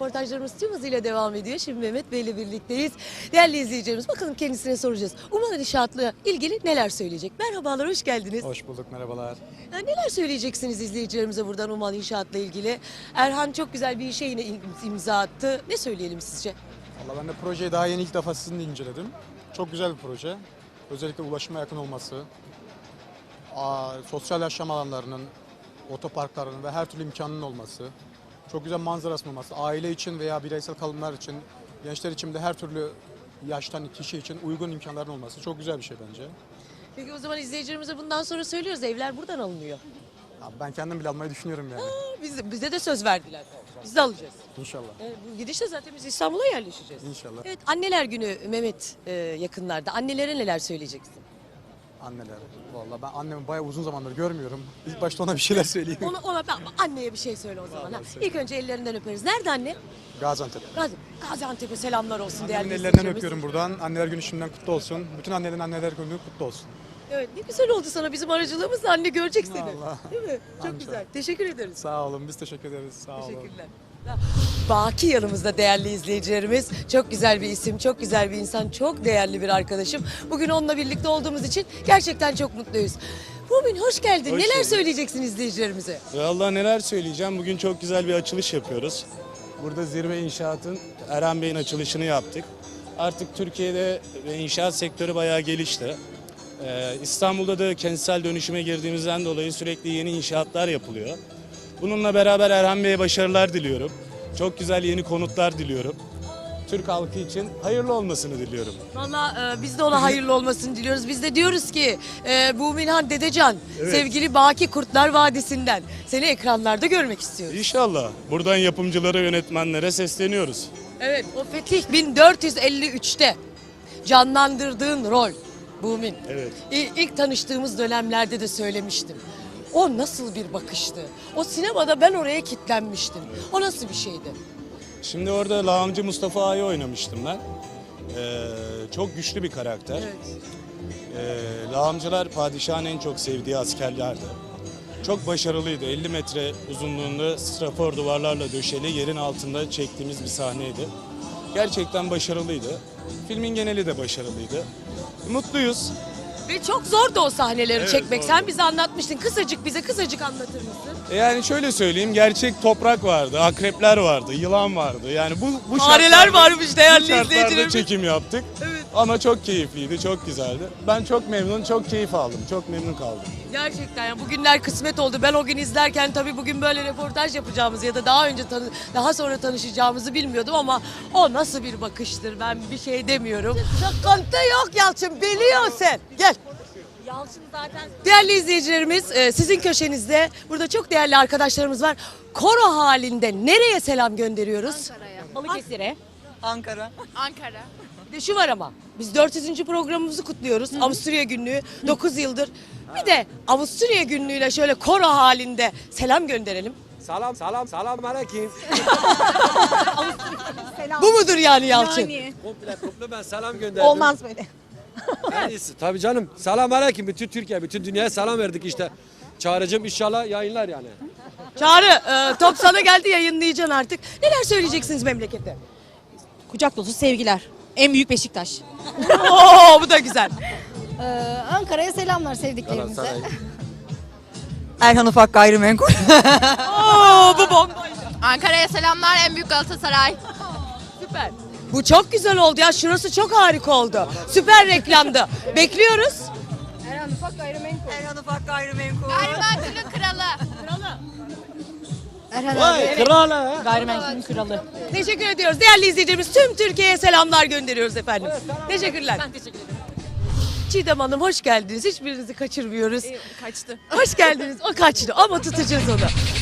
Röportajlarımız tüm hızıyla devam ediyor. Şimdi Mehmet Bey ile birlikteyiz. Değerli izleyicilerimiz bakalım kendisine soracağız. Uman İnşaat'la ilgili neler söyleyecek? Merhabalar, hoş geldiniz. Hoş bulduk, merhabalar. Ya neler söyleyeceksiniz izleyicilerimize buradan Uman İnşaat'la ilgili? Erhan çok güzel bir işe yine im- imza attı. Ne söyleyelim sizce? Valla ben de projeyi daha yeni ilk defa sizinle inceledim. Çok güzel bir proje. Özellikle ulaşıma yakın olması, sosyal yaşam alanlarının, otoparkların ve her türlü imkanının olması, çok güzel manzarası olması, aile için veya bireysel kalımlar için, gençler için de her türlü yaştan kişi için uygun imkanların olması çok güzel bir şey bence. Peki o zaman izleyicilerimize bundan sonra söylüyoruz. Evler buradan alınıyor. Ya ben kendim bile almayı düşünüyorum yani. Biz, bize de söz verdiler. Biz de alacağız. İnşallah. E, bu gidişle zaten biz İstanbul'a yerleşeceğiz. İnşallah. Evet anneler günü Mehmet e, yakınlarda. Annelere neler söyleyeceksin? Anneler. Valla ben annemi bayağı uzun zamandır görmüyorum. İlk başta ona bir şeyler söyleyeyim. Ona, ona ben, anneye bir şey söyle o zaman. Ha. İlk önce ellerinden öperiz. Nerede anne? Gaziantep. Gazi, Gaziantep'e selamlar olsun değerli Annemin ellerinden izleyicilerimiz. öpüyorum buradan. Anneler günü şimdiden kutlu olsun. Bütün annelerin anneler günü kutlu olsun. Evet ne güzel oldu sana bizim aracılığımızla anne görecek seni. Allah. Değil mi? Çok Amca. güzel. Teşekkür ederiz. Sağ olun, biz teşekkür ederiz. Sağ olun. Teşekkürler. Baki yanımızda değerli izleyicilerimiz. Çok güzel bir isim, çok güzel bir insan, çok değerli bir arkadaşım. Bugün onunla birlikte olduğumuz için gerçekten çok mutluyuz. Rumin hoş geldin. Hoş Neler bulduk. söyleyeceksin izleyicilerimize? Vallahi neler söyleyeceğim. Bugün çok güzel bir açılış yapıyoruz. Burada Zirve İnşaat'ın Eren Bey'in açılışını yaptık. Artık Türkiye'de inşaat sektörü bayağı gelişti. Ee, İstanbul'da da kentsel dönüşüme girdiğimizden dolayı sürekli yeni inşaatlar yapılıyor. Bununla beraber Erhan Bey'e başarılar diliyorum. Çok güzel yeni konutlar diliyorum. Türk halkı için hayırlı olmasını diliyorum. Valla e, biz de ona hayırlı olmasını diliyoruz. Biz de diyoruz ki e, Buminhan Dedecan, Evet. sevgili Baki Kurtlar Vadisi'nden seni ekranlarda görmek istiyoruz. İnşallah buradan yapımcılara, yönetmenlere sesleniyoruz. Evet, o Fetih 1453'te canlandırdığın rol Bumin. Evet. İlk tanıştığımız dönemlerde de söylemiştim. O nasıl bir bakıştı? O sinemada ben oraya kitlenmiştim. O nasıl bir şeydi? Şimdi orada lağımcı Mustafa Ağa'yı oynamıştım ben. Ee, çok güçlü bir karakter. Evet. Ee, lağımcılar padişahın en çok sevdiği askerlerdi. Çok başarılıydı. 50 metre uzunluğunda strafor duvarlarla döşeli yerin altında çektiğimiz bir sahneydi. Gerçekten başarılıydı. Filmin geneli de başarılıydı. Mutluyuz. Ve çok zordu o sahneleri Evet, çekmek. zordu. Sen bize anlatmıştın. Kısacık bize kısacık anlatır mısın? E Yani şöyle söyleyeyim, gerçek toprak vardı, akrepler vardı, yılan vardı. Yani bu bu Fareler şartlarda- varmış değerli bu şartlarda izleyicilerimiz. çekim yaptık. Evet. Ama çok keyifliydi, çok güzeldi. Ben çok memnun, çok keyif aldım, çok memnun kaldım. Gerçekten ya bugünler kısmet oldu. Ben o gün izlerken tabii bugün böyle reportaj yapacağımızı ya da daha önce tanı daha sonra tanışacağımızı bilmiyordum ama o nasıl bir bakıştır ben bir şey demiyorum. Sıkıntı yok Yalçın biliyorsun. Gel. Yalçın zaten Değerli izleyicilerimiz e, sizin köşenizde burada çok değerli arkadaşlarımız var. Koro halinde nereye selam gönderiyoruz? Ankara'ya. Balıkesir'e. Ankara. Ankara. De şu var ama biz 400. programımızı kutluyoruz. Avusturya günlüğü 9 yıldır. Bir de Avusturya günlüğüyle şöyle koro halinde selam gönderelim. Salam salam salam aleyküm. Bu mudur yani Yalçın? Yani. Komple komple ben selam gönderdim. Olmaz böyle. En iyisi. Tabii canım. Salam aleyküm bütün Türkiye, bütün dünyaya selam verdik işte. Çağrıcım inşallah yayınlar yani. Çağrı e, top sana geldi yayınlayacaksın artık. Neler söyleyeceksiniz memlekete? Kucak dolusu sevgiler. En büyük Beşiktaş. Oo bu da güzel. Ee, Ankara'ya selamlar sevdiklerimize. Erhan Ufak Gayrimenkul. Oo bu bombaydı. Ankara'ya selamlar. En büyük Galatasaray. Süper. Bu çok güzel oldu ya. Şurası çok harika oldu. Süper reklamdı. Bekliyoruz. Erhan Ufak Gayrimenkul. Erhan Ufak Gayrimenkul. Gayrimenkulün kralı. Erhan Vay abi. kral ha. Gayrimenkulün kralı. Teşekkür ediyoruz. Değerli izleyicilerimiz tüm Türkiye'ye selamlar gönderiyoruz efendim. Teşekkürler. Ben teşekkür ederim. Çiğdem Hanım hoş geldiniz. Hiçbirinizi kaçırmıyoruz. Kaçtı. Hoş geldiniz. O kaçtı ama tutacağız onu.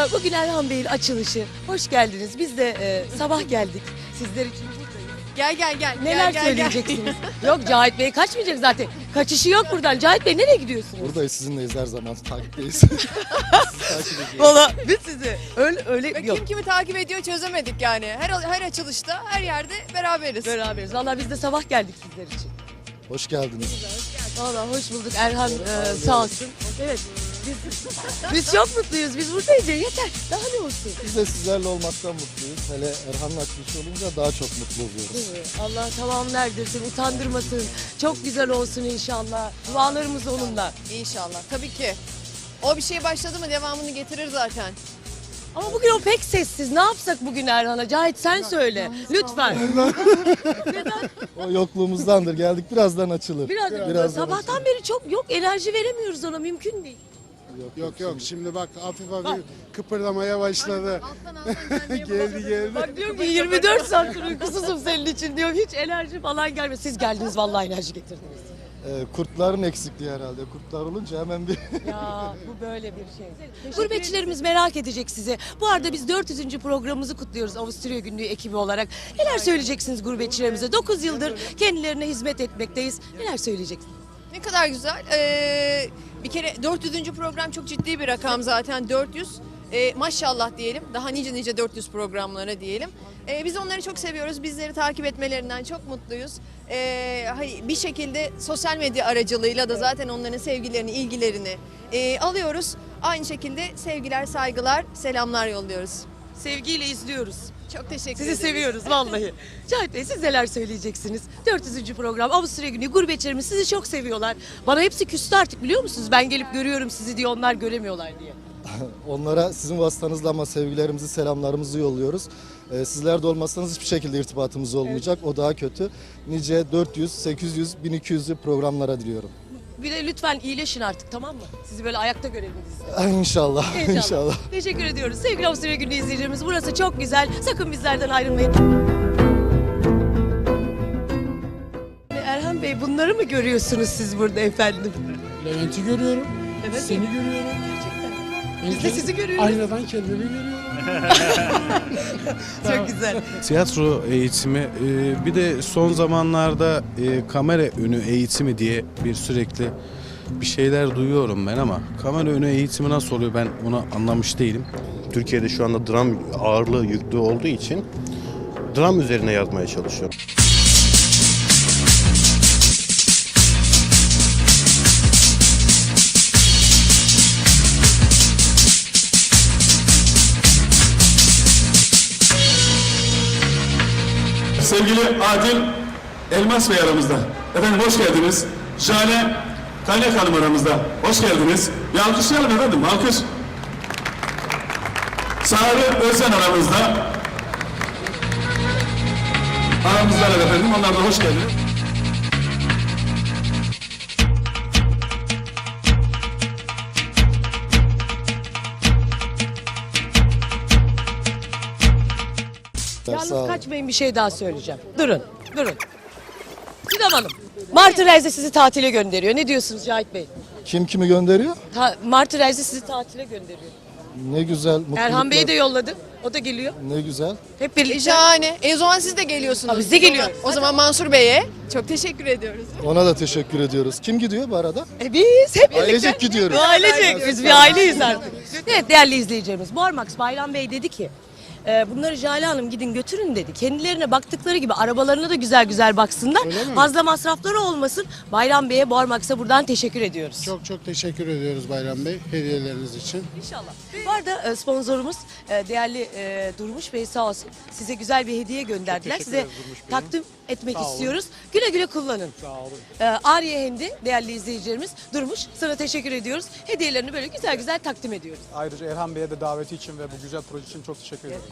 Ee, Bugün Erhan Bey'in açılışı. Hoş geldiniz. Biz de e, sabah geldik. Sizler için buradayız. Gel gel gel. Neler gel, gel, söyleyeceksiniz? Yok Cahit Bey kaçmayacak zaten. Kaçışı yok buradan. Cahit Bey nereye gidiyorsunuz? Buradayız sizinleyiz her zaman takipteyiz. Valla biz sizi öyle öyle Ve yok. Kim kimi takip ediyor çözemedik yani. Her her açılışta, her yerde beraberiz. Beraberiz. Valla biz de sabah geldik sizler için. Hoş geldiniz. Valla hoş bulduk Erhan e, sağ olsun. Evet. Biz, biz çok mutluyuz. Biz buradayız ya yeter. Daha ne olsun? Biz de sizlerle olmaktan mutluyuz. Hele Erhan'ın açılışı olunca daha çok mutlu oluyoruz. Değil mi? Allah tamam erdirsin, utandırmasın. Çok güzel olsun inşallah. Dualarımız onunla. İnşallah. Tabii ki. O bir şey başladı mı devamını getirir zaten. Ama bugün o pek sessiz. Ne yapsak bugün Erhan'a? Cahit sen söyle. Lütfen. O yokluğumuzdandır. Geldik birazdan açılır. Biraz, Birazdan sabahtan beri çok yok enerji veremiyoruz ona mümkün değil. Yok yok şimdi bak hafif hafif kıpırdamaya başladı. geldi geldi. Bak diyorum ki 24 saattir uykusuzum senin için diyorum. Hiç enerji falan gelmiyor. Siz geldiniz vallahi enerji getirdiniz. Ee, kurtların eksikliği herhalde. Kurtlar olunca hemen bir Ya bu böyle bir şey. Gurbetçilerimiz merak edecek sizi. Bu arada biz 400. programımızı kutluyoruz Avusturya Günlüğü ekibi olarak. Neler söyleyeceksiniz gurbetçilerimize? 9 yıldır kendilerine hizmet etmekteyiz. Neler söyleyeceksiniz? Ne kadar güzel. Ee, bir kere 400. program çok ciddi bir rakam zaten 400. Ee, maşallah diyelim. Daha nice nice 400 programlara diyelim. Ee, biz onları çok seviyoruz. Bizleri takip etmelerinden çok mutluyuz. Hay- bir şekilde sosyal medya aracılığıyla da zaten onların sevgilerini, ilgilerini e, alıyoruz. Aynı şekilde sevgiler, saygılar, selamlar yolluyoruz. Sevgiyle izliyoruz. Çok teşekkür Sizi ederiz. seviyoruz vallahi. Cahit Bey siz neler söyleyeceksiniz? 400. program Avusturya Günlüğü gurbetçilerimiz sizi çok seviyorlar. Bana hepsi küstü artık biliyor musunuz? Ben gelip görüyorum sizi diye onlar göremiyorlar diye. onlara sizin vasıtanızla ama sevgilerimizi, selamlarımızı yolluyoruz. Ee, sizler de olmasanız hiçbir şekilde irtibatımız olmayacak. O daha kötü. Nice 400, 800, 1200'lü programlara diliyorum. Bir de lütfen iyileşin artık tamam mı? Sizi böyle ayakta görelim biz. İnşallah, İnşallah. inşallah. Teşekkür ediyoruz. Sevgili Avusturya Günlüğü izleyicilerimiz burası çok güzel. Sakın bizlerden ayrılmayın. Erhan Bey bunları mı görüyorsunuz siz burada efendim? Levent'i görüyorum. Evet. Seni görüyorum. Biz de sizi görüyoruz. Aynadan kendimi görüyorum. Çok güzel. Tiyatro eğitimi e, bir de son zamanlarda e, kamera önü eğitimi diye bir sürekli bir şeyler duyuyorum ben ama kamera önü eğitimi nasıl oluyor ben onu anlamış değilim. Türkiye'de şu anda dram ağırlığı yüklü olduğu için dram üzerine yazmaya çalışıyorum. Sevgili Adil Elmas Bey aramızda. Efendim hoş geldiniz. Jale Kaynak Hanım aramızda. Hoş geldiniz. Bir alkışlayalım efendim. Alkış. Sarı Özden aramızda. Aramızdalar efendim. Onlar da hoş geldiniz. Yalnız kaçmayın bir şey daha söyleyeceğim. Durun, durun. Sinem Hanım, Martı Reis'e sizi tatile gönderiyor. Ne diyorsunuz Cahit Bey? Kim kimi gönderiyor? Ta- Martı Reis'e sizi tatile gönderiyor. Ne güzel, mutluluklar. Erhan Bey'i de yolladı. O da geliyor. Ne güzel. Hep birlikte. Şahane. E o zaman siz de geliyorsunuz. Aa, biz de geliyoruz. O zaman Mansur Bey'e çok teşekkür ediyoruz. Ona da teşekkür ediyoruz. Kim gidiyor bu arada? E biz hep birlikte. Ailecek gidiyoruz. Ailecek. Biz bir aileyiz artık. Evet değerli izleyicilerimiz. Barmax Bayram Bey dedi ki e, bunları Jale Hanım gidin götürün dedi. Kendilerine baktıkları gibi arabalarına da güzel güzel baksınlar. Fazla masrafları olmasın. Bayram Bey'e Barmax'a buradan teşekkür ediyoruz. Çok çok teşekkür ediyoruz Bayram Bey hediyeleriniz için. İnşallah. Bu arada e, sponsorumuz e, değerli e, Durmuş Bey sağ olsun size güzel bir hediye gönderdiler. teşekkür Size ederiz Durmuş takdim etmek Sağ olun. istiyoruz. Güle güle kullanın. Sağ olun. E, Arya Hendi değerli izleyicilerimiz Durmuş sana teşekkür ediyoruz. Hediyelerini böyle güzel güzel takdim ediyoruz. Ayrıca Erhan Bey'e de daveti için ve bu güzel proje için çok teşekkür ederim.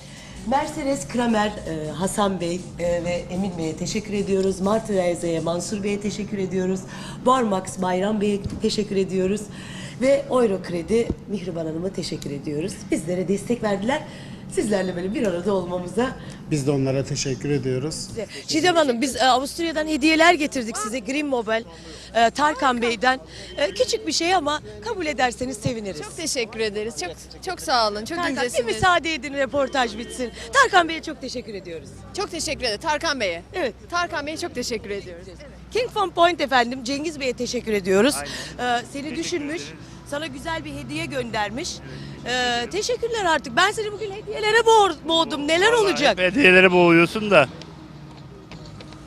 Mercedes Kramer, e, Hasan Bey e, ve Emin Bey'e teşekkür ediyoruz. Martı Reise'ye, Mansur Bey'e teşekkür ediyoruz. Barmax Bayram Bey'e teşekkür ediyoruz. Ve Euro Kredi Mihriban Hanım'a teşekkür ediyoruz. Bizlere destek verdiler. Sizlerle böyle bir arada olmamıza. Biz de onlara teşekkür ediyoruz. Çiğdem Hanım biz e, Avusturya'dan hediyeler getirdik size. Green Mobile, e, Tarkan Bey'den. E, küçük bir şey ama kabul ederseniz seviniriz. Çok teşekkür ederiz. Çok çok sağ olun. Çok Tarkan, bir incesiniz. müsaade edin reportaj bitsin. Tarkan Bey'e çok teşekkür ediyoruz. Çok teşekkür ederim. Tarkan Bey'e. Evet. Tarkan Bey'e çok teşekkür ediyoruz. King Fun Point efendim Cengiz Bey'e teşekkür ediyoruz. Ee, seni düşünmüş, sana güzel bir hediye göndermiş. Ee, teşekkürler artık. Ben seni bugün hediyelere boğ- boğdum. Neler olacak? Hediyelere boğuyorsun da.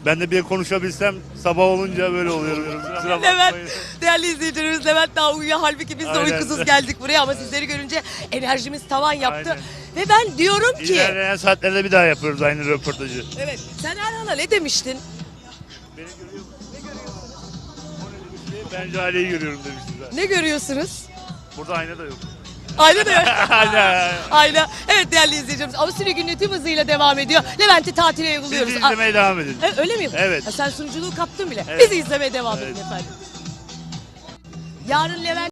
Ben de bir konuşabilsem sabah olunca böyle oluyorum. Kusura Levent, bakmayın. değerli izleyicilerimiz Levent daha uyuyor. Halbuki biz de Aynen. uykusuz geldik buraya ama sizleri görünce enerjimiz tavan yaptı. Aynen. Ve ben diyorum ki... İlerleyen saatlerde bir daha yapıyoruz aynı röportajı. Evet. Sen Erhan'a ne demiştin? Ben Jale'yi görüyorum demiştim zaten. Ne görüyorsunuz? Burada ayna da yok. Ayna da yok. Ayna. Ayna. Evet değerli izleyicilerimiz. Avusturya günlüğü tüm hızıyla devam ediyor. Levent'i tatile uyguluyoruz. de izlemeye devam edin. E, öyle mi? Evet. Ha, sen sunuculuğu kaptın bile. Evet. Bizi izlemeye devam edin efendim. Yarın Levent